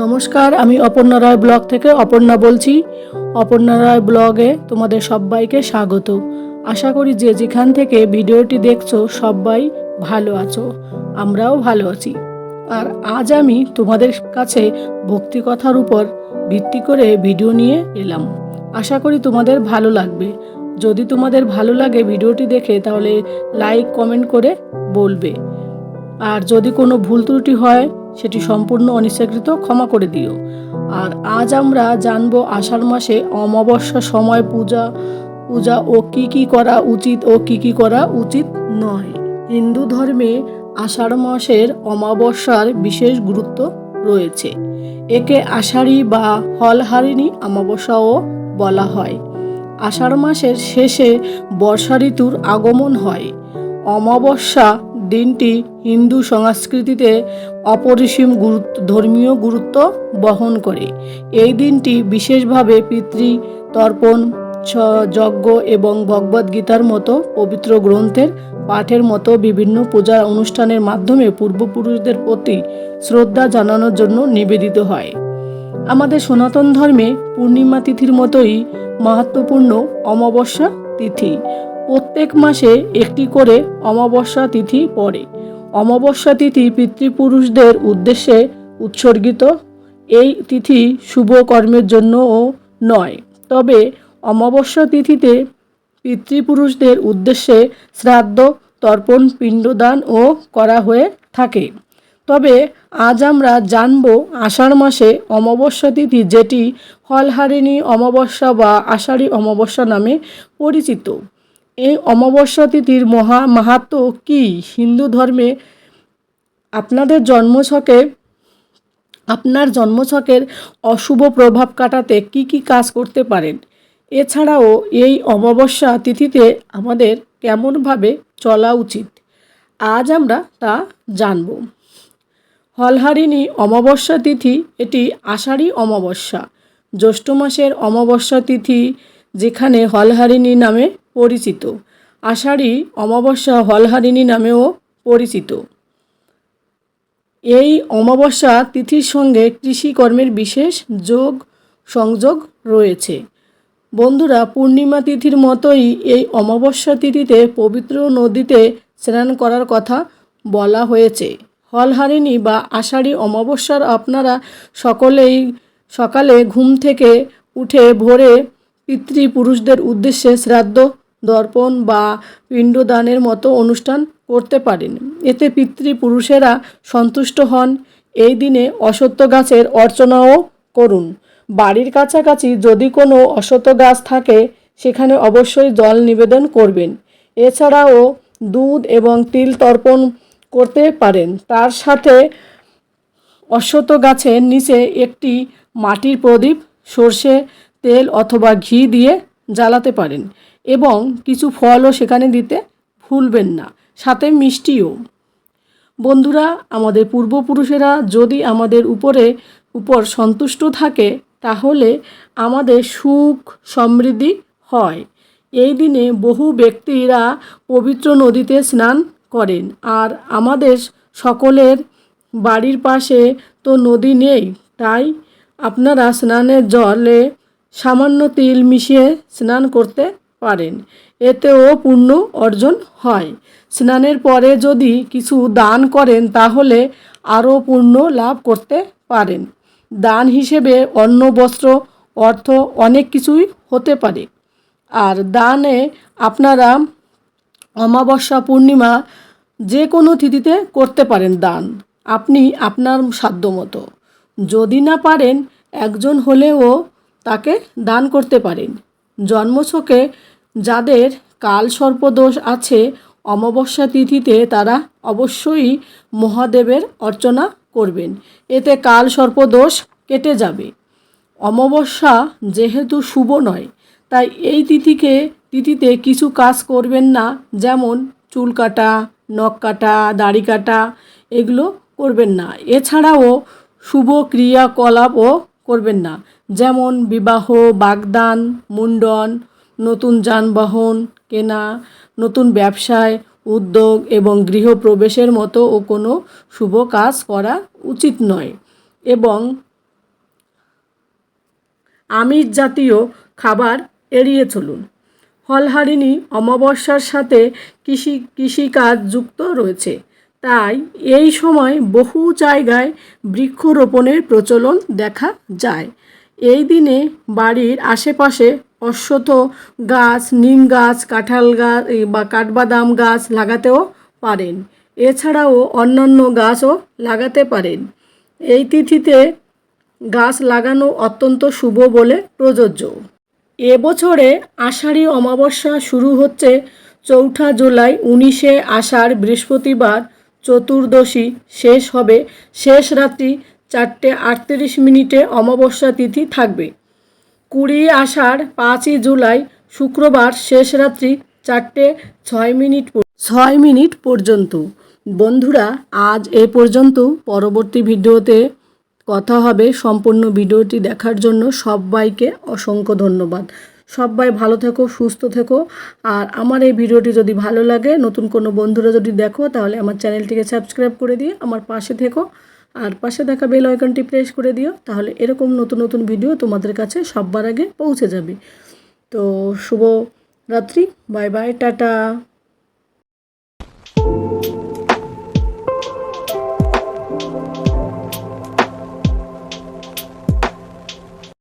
নমস্কার, আমি অপর্ণা রায় ব্লগ থেকে অপর্ণা বলছি। অপর্ণা রায় ব্লগে তোমাদের সবাইকে স্বাগত। আশা করি যে যেখান থেকে ভিডিওটি দেখছ সবাই ভালো আছো, আমরাও ভালো আছি। আর আজ আমি তোমাদের কাছে ভক্তি কথার উপর ভিত্তি করে ভিডিও নিয়ে এলাম। আশা করি তোমাদের ভালো লাগবে। যদি তোমাদের ভালো লাগে ভিডিওটি দেখে তাহলে লাইক, কমেন্ট করে বলবে। আর যদি কোনো ভুল ত্রুটি হয় সেটি সম্পূর্ণ অনিচ্ছাকৃত, ক্ষমা করে দিও। আর আজ আমরা জানব আষাঢ় মাসে অমাবস্যা সময় পূজা পূজা ও কি কি করা উচিত ও কি কি করা উচিত নয়। হিন্দু ধর্মে আষাঢ় মাসের অমাবস্যার বিশেষ গুরুত্ব রয়েছে। একে আষাঢ়ী বা হলহারিণী অমাবস্যাও বলা হয়। আষাঢ় মাসের শেষে বর্ষা ঋতুর আগমন হয়। অমাবস্যা দিনটি হিন্দু সংস্কৃতিতে অপরিসীম গুরুত্ব, ধর্মীয় গুরুত্ব বহন করে। এই দিনটি বিশেষভাবে পিতৃ তর্পণ যজ্ঞ এবং ভগবদ্গীতার মতো পবিত্র গ্রন্থের পাঠের মতো বিভিন্ন পূজা অনুষ্ঠানের মাধ্যমে পূর্বপুরুষদের প্রতি শ্রদ্ধা জানানোর জন্য নিবেদিত হয়। আমাদের সনাতন ধর্মে পূর্ণিমা তিথির মতোই মাহাত্মপূর্ণ অমাবস্যা তিথি। প্রত্যেক মাসে একটি করে অমাবস্যা তিথি পড়ে। অমাবস্যা তিথি পিতৃপুরুষদের উদ্দেশ্যে উৎসর্গিত। এই তিথি শুভ কর্মের জন্যও নয়। তবে অমাবস্যা তিথিতে পিতৃপুরুষদের উদ্দেশ্যে শ্রাদ্ধ, তর্পণ, পিণ্ডদান ও করা হয়ে থাকে। তবে আজ আমরা জানব আষাঢ় মাসে অমাবস্যা তিথি যেটি হলহারিণী অমাবস্যা বা আষাঢ়ী অমাবস্যা নামে পরিচিত। এই অমাবস্যা তিথির মহা মাহাত্ম কি? হিন্দু ধর্মে আপনাদের জন্মছকে, আপনার জন্মছকের অশুভ প্রভাব কাটাতে কি কি কাজ করতে পারেন? এছাড়াও এই অমাবস্যা তিথিতে আমাদের কেমনভাবে চলা উচিত? আজ আমরা তা জানব। হলহারিণী অমাবস্যা তিথি এটি আষাঢ়ী অমাবস্যা। জ্যৈষ্ঠ মাসের অমাবস্যা তিথি যেখানে হলহারিণী নামে পরিচিত। আষাঢ়ী অমাবস্যা হলহারিণী নামেও পরিচিত। এই অমাবস্যা তিথির সঙ্গে কৃষিকর্মের বিশেষ যোগ সংযোগ রয়েছে। বন্ধুরা, পূর্ণিমা তিথির মতোই এই অমাবস্যা তিথিতে পবিত্র নদীতে স্নান করার কথা বলা হয়েছে। হলহারিণী বা আষাঢ়ী অমাবস্যার আপনারা সকলেই সকালে ঘুম থেকে উঠে ভোরে পিতৃপুরুষদের উদ্দেশ্যে শ্রাদ্ধ দর্পণ বা পিণ্ডদানের মতো অনুষ্ঠান করতে পারেন। এতে পিতৃপুরুষেরা সন্তুষ্ট হন। এই দিনে অসত্য গাছের অর্চনাও করুন। বাড়ির কাছাকাছি যদি কোনো অসত্য গাছ থাকে, সেখানে অবশ্যই জল নিবেদন করবেন। এছাড়াও দুধ এবং তিল তর্পণ করতে পারেন। তার সাথে অশ্বত গাছের নিচে একটি মাটির প্রদীপ, সর্ষে তেল অথবা ঘি দিয়ে জ্বালাতে পারেন। এবং কিছু ফলও সেখানে দিতে ভুলবেন না। সাথে মিষ্টিও। বন্ধুরা, আমাদের পূর্বপুরুষেরা যদি আমাদের উপরে, উপর সন্তুষ্ট থাকে, তাহলে আমাদের সুখ সমৃদ্ধি হয়। এই দিনে বহু ব্যক্তিরা পবিত্র নদীতে স্নান করেন। আর আমাদের সকলের বাড়ির পাশে তো নদী নেই, তাই আপনারা স্নানের জলে সামান্য তিল মিশিয়ে স্নান করতে পারেন। এতেও পুণ্য অর্জন হয়। স্নানের পরে যদি কিছু দান করেন, তাহলে আরও পুণ্য লাভ করতে পারেন। দান হিসেবে অন্ন, বস্ত্র, অর্থ অনেক কিছুই হতে পারে। আর দানে আপনারা অমাবস্যা, পূর্ণিমা যে কোনো তিথিতে করতে পারেন দান। আপনি আপনার সাধ্য মতো। যদি না পারেন, একজন হলেও তাকে দান করতে পারেন। জন্মছকে যাদের কাল সর্পদোষ আছে, অমাবস্যা তিথিতে তারা অবশ্যই মহাদেবের অর্চনা করবেন। এতে কাল সর্পদোষ কেটে যাবে। অমাবস্যা যেহেতু শুভ নয়, তাই এই তিথিকে, তিথিতে কিছু কাজ করবেন না, যেমন চুল কাটা, নখ কাটা, দাড়ি কাটা, এগুলো করবেন না। এছাড়াও শুভ ক্রিয়াকলাপও করবেন না, যেমন বিবাহ, বাগদান মুন্ডন নতুন যানবাহন কেনা, নতুন ব্যবসায়, উদ্যোগ এবং গৃহপ্রবেশের মতো ও কোনো শুভ কাজ করা উচিত নয়। এবং আমিষ জাতীয় খাবার এড়িয়ে চলুন। ফলহারিণী অমাবস্যার সাথে কৃষি, কৃষিকাজ যুক্ত রয়েছে। তাই এই সময় বহু জায়গায় বৃক্ষরোপণের প্রচলন দেখা যায়। এই দিনে বাড়ির আশেপাশে অশ্বত্থ গাছ, নিম গাছ, কাঁঠাল গাছ বা কাঠবাদাম গাছ লাগাতেও পারেন। এছাড়াও অন্যান্য গাছও লাগাতে পারেন। এই তিথিতে গাছ লাগানো অত্যন্ত শুভ বলে প্রযোজ্য। এবছরে আষাঢ়ী অমাবস্যা শুরু হচ্ছে চৌঠা জুলাই, উনিশে আষাঢ়, বৃহস্পতিবার, চতুর্দশী, শেষ হবে শেষ রাত্রি চারটে আটত্রিশ মিনিটে অমাবস্যা তিথি থাকবে। কুড়ি আষাঢ় পাঁচই জুলাই শুক্রবার শেষ রাত্রি চারটে ছয় মিনিট ছয় মিনিট পর্যন্ত। বন্ধুরা, আজ এ পর্যন্ত। পরবর্তী ভিডিওতে কথা হবে সম্পূর্ণ ভিডিওটি দেখার জন্য। সবাইকে অসংখ্য ধন্যবাদ। সবাই ভালো থেকো, সুস্থ থেকো। আর আমার এই ভিডিওটি যদি ভালো লাগে, নতুন কোনো বন্ধুরা যদি দেখো, তাহলে আমার চ্যানেলটিকে সাবস্ক্রাইব করে দিয়ে আমার পাশে থেকো। আর পাশে দেখা বেল আইকনটি প্রেস করে দিও, তাহলে এরকম নতুন নতুন ভিডিও তোমাদের কাছে সববার আগে পৌঁছে যাবে। তো শুভ রাত্রি বাই বাই টাটা।